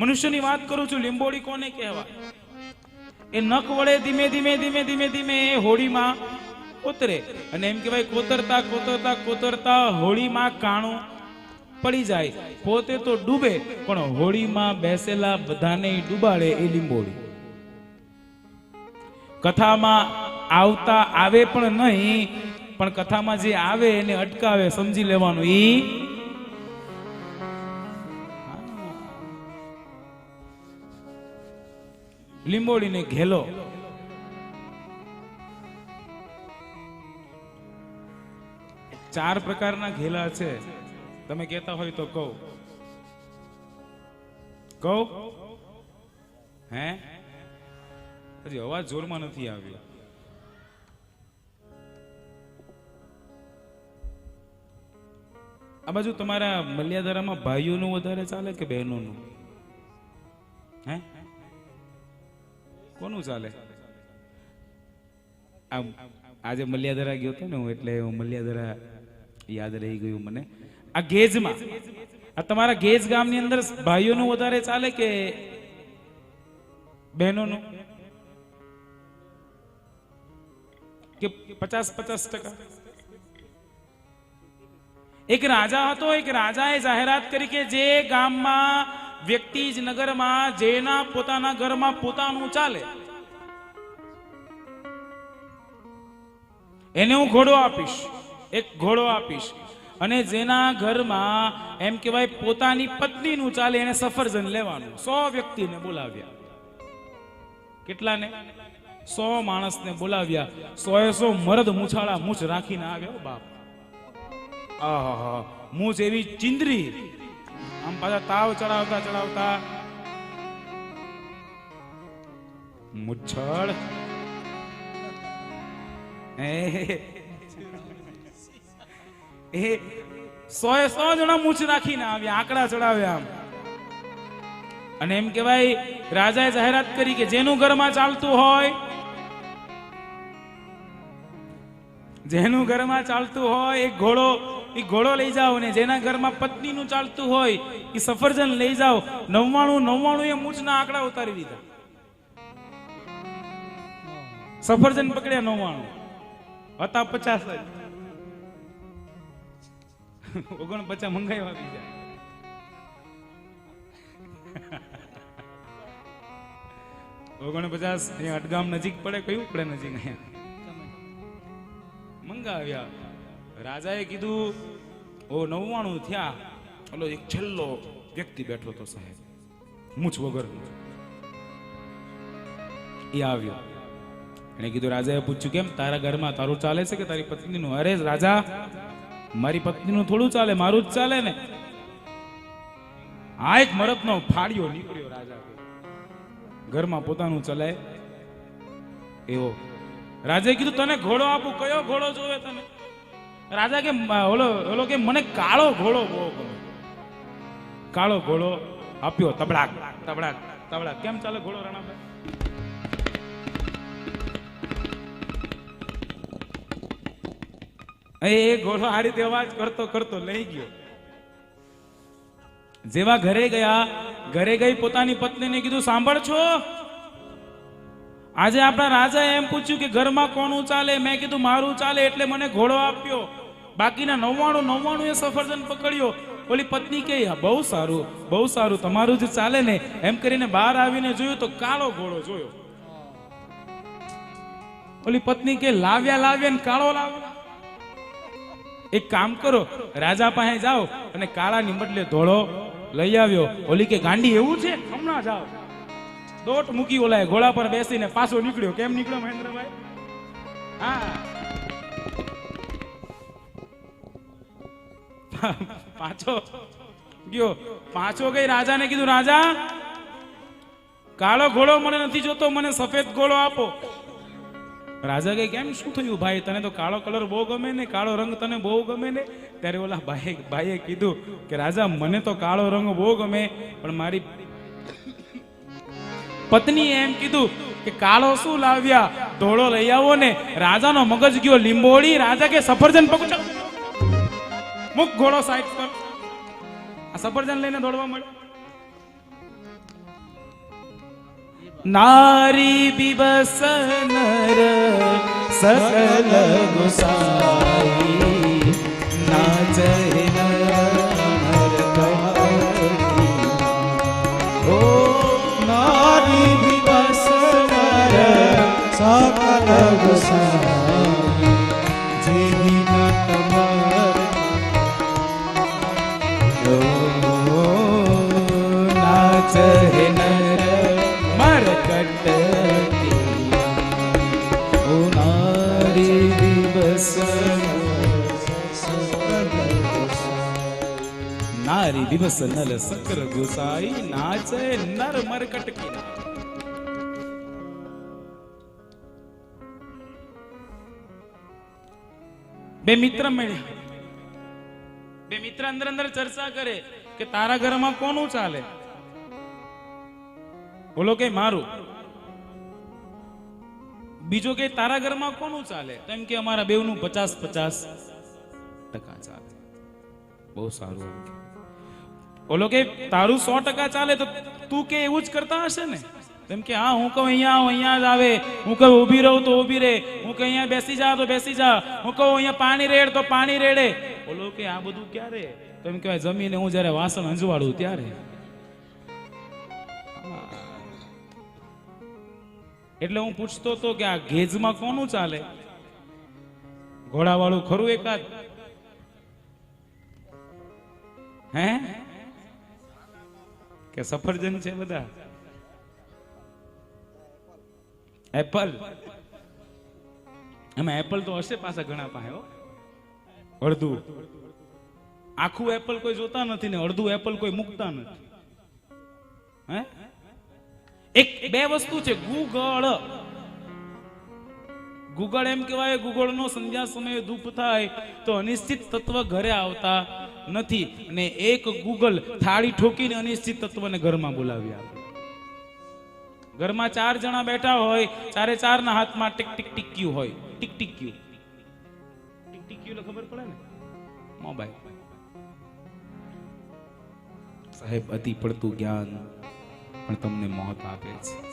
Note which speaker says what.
Speaker 1: મનુષ્યની વાત કરું છું લીંબોડી કોને કહેવાય? એ નખ વડે ધીમે ધીમે ધીમે ધીમે ધીમે એ હોળીમાં કોતરે. અને એમ કહેવાય, કોતરતા કોતરતા કોતરતા હોળીમાં કાણું પડી જાય. પોતે તો ડૂબે, પણ હોળીમાં બેસેલા બધાને ડૂબાડે એ લીંબોડી કથામાં આવતા આવે પણ નહીં, પણ કથામાં જે આવે એને અટકાવે, સમજી લેવાનું ઈ લીંબોડીને ઘેલો. ચાર પ્રકારના ઘેલા છે. તમે કહેતા હોય તો કહો. કહો? હે? હજી અવાજ જોરમાં નથી આવ્યો. આ બાજુ તમારા મલ્યાધારામાં ભાઈઓનું વધારે ચાલે કે બહેનોનું? હે? કોનું ચાલે? આમ આજે મલ્યાદરા ગયો હતો ને હું, એટલે હું મલ્યાધારા યાદ રહી ગયું મને. આ ગેજમાં, આ તમારા ગેજ ગામની અંદર ભાઈઓનું વધારે ચાલે કે બહેનોનું? કે પચાસ પચાસ ટકા? એક રાજા હતો, એક રાજાએ જાહેરાત કરી કે જે ગામમાં વ્યક્તિ જ નગરમાં, જેના પોતાના ઘરમાં પોતાનું ચાલે. એને હું ઘોડો આપીશ, એક ઘોડો આપીશ. અને જેના ઘરમાં એમ કહેવાય પોતાની પત્નીનું ચાલે, એને સફરજન લેવાનું. સો વ્યક્તિને બોલાવ્યા. કેટલાને? સો માણસને બોલાવ્યા. સો એ સો મરદ મૂછાળા મૂછ રાખીને આવ્યો બાપ. આહાહા. મૂછ એવી ચિંદરી. આમ પાછા તાવ ચડાવતા ચડાવતા મુચ્છળ એ એ સો એ સો જણા મૂછ રાખીને આવ્યા, આંકડા ચડાવ્યા આમ. અને એમ કહેવાય, રાજાએ જાહેરાત કરી કે જેનું ઘરમાં ચાલતું હોય, જેનું ઘરમાં ચાલતું હોય, એક ઘોડો એ ઘોડો લઈ જાઓ ને જેના ઘરમાં પત્નીનું ચાલતું હોય એ સફરજન લઈ જાઓ. નવ્વાણું નવ્વાણું એ મૂછના આંકડા ઉતારી દીધા. સફરજન પકડ્યા નવ્વાણું. હતા પચાસ જ. ઓગણ પચાસ મંગાવ્યા બીજા. ઓગણપચાસ અહીંયા અટગામ નજીક પડે, કયું પડે નજીક અહીંયા? મંગાવ્યા. રાજાએ કીધું, ઓ નવ્વાણું થયા. ઓલો એક છેલ્લો વ્યક્તિ બેઠો હતો સાહેબ. મૂછ વગર. એ આવ્યો. એને કીધું, રાજાએ પૂછ્યું, કેમ તારા ઘરમાં તારું ચાલે છે કે તારી પત્નીનું? અરે રાજા, મારી પત્નીનું થોડું ચાલે, મારું જ ચાલે ને. આ એક મરતનો ફાડ્યો નીકળ્યો રાજા ઘરમાં પોતાનું ચલાય એવો. રાજાએ કીધું, તને ઘોડો આપું, કયો ઘોડો જોવે તને? રાજા કે, ઓલો ઓલો કે, મને કાળો ઘોડો બહુ ગમે. કાળો ઘોડો આપ્યો તબડાક તબડાક તબડાક કેમ ચાલે ઘોડો, રાણાભાઈ? એ ઘોડો આ રીતે અવાજ કરતો કરતો લઈ ગયો. જેવા ઘરે ગયા, ઘરે ગઈ પોતાની પત્નીને કીધું, સાંભળ છો? આજે આપણા રાજાએ એમ પૂછ્યું કે ઘરમાં કોનું ચાલે? મેં કીધું, મારું ચાલે એટલે મને ઘોડો આપ્યો. બાકીના નવ્વાણું નવ્વાણું એ સફરજન પકડ્યો. ઓલી પત્ની કે બહુ સારું બહુ સારું, તમારું જે ચાલે ને. એમ કરીને બહાર આવીને જોયું તો કાળો ઘોડો જોયો. ઓલી પત્ની કે લાવ્યા લાવ્યા ને કાળો લાવ્યા એક કામ કરો, રાજા પાસે જાઓ અને કાળાની બદલે ધોળો લઈ આવ્યો. ઓલી કે ગાંડી એવું છે? હમણાં જાઓ. દોટ મૂકી ઓલા ઘોડા પર બેસીને પાછો નીકળ્યો. કેમ નીકળ્યો મહેન્દ્રભાઈ? હા. પાછો. ગયો. પાછો ગઈ. રાજાને કીધું, રાજા, કાળો ઘોડો મને નથી જોતો, મને સફેદ ઘોડો આપો. રાજા કે કેમ? શું થયું ભાઈ? તને તો કાળો કલર બહુ ગમે ને, કાળો રંગ તને બહુ ગમે ને? ત્યારે ઓલા ભાઈ, ભાઈએ કીધું કે, રાજા, મને તો કાળો રંગ બહુ ગમે, પણ મારી પત્નીએ એમ કીધું કે, કાળો શું લાવ્યા? ધોળો લઈ આવો ને. રાજાનો મગજ ગયો લીંબોળી. રાજા કે, સફરજન પકડો. મુખ ઘોડો સાહેબ પર. આ સફરજન લઈને દોડવા મળે નારી બીબસ નર સકલ ગુસા ઓ નાચે નર મરકટ ઓ નારી બિબસ નારી દિવસ નલ સકર ગુસાઈ નાચે નર મરકટ કી બે મિત્ર મળ્યા બે મિત્ર અંદર અંદર ચર્ચા કરે કે તારા ઘરમાં કોનું ચાલે? બોલો કે મારું. બીજો કે તારા ઘરમાં કોનું ચાલે? તેમ કે અમારા બેવનું પચાસ પચાસ ટકા ચાલે. બહુ સારું બોલો કે. તારું સો ટકા ચાલે તો તું કે એવું જ કરતા હશે ને? તેમ કે હા, હું કહું અહીંયા આવ, અહીંયા જ આવે. હું કહું ઊભી રહું તો ઊભી રહે હું કહું અહીંયા બેસી જા તો બેસી જા. હું કહું અહીંયા પાણી રેડ તો પાણી રેડે. ઓલો કે આ બધું ક્યારે? તો એમ કહેવાય, જમીને હું જ્યારે વાસણ અંજવાળું ત્યારે. એટલે હું પૂછતો હતો કે આ ઘેજમાં કોનું ચાલે? ઘોડાવાળું ખરું એકાદ? હે? કે સફરજન છે બધા? એપલ? એમાં એપલ તો હશે પાછા ઘણા પાસે અડધું. આખું એપલ કોઈ જોતા નથી ને અડધું એપલ કોઈ મૂકતા નથી. હે? એક, બે વસ્તુ છે, ગુગળ. ગૂગળ એમ કહેવાય ગૂગળ નો સંધ્યા સમયે ધૂપ થાય તો અનિશ્ચિત તત્વ ઘરે આવતા નથી. અને એક ગૂગલ થાળી ઠોકીને અનિશ્ચિત તત્વને ઘરમાં બોલાવી આપે. ઘરમાં ચાર જણા બેઠા હોય, ચારે ચારના હાથમાં ટીક ટીક ટીક્યું હોય. ટીક ટીક્યું ટીક ટીક્યું એટલે ખબર પડે ને? મોબાઈલ. સાહેબ અતિ પડતું જ્ઞાન પણ તમને મોત આપે છે.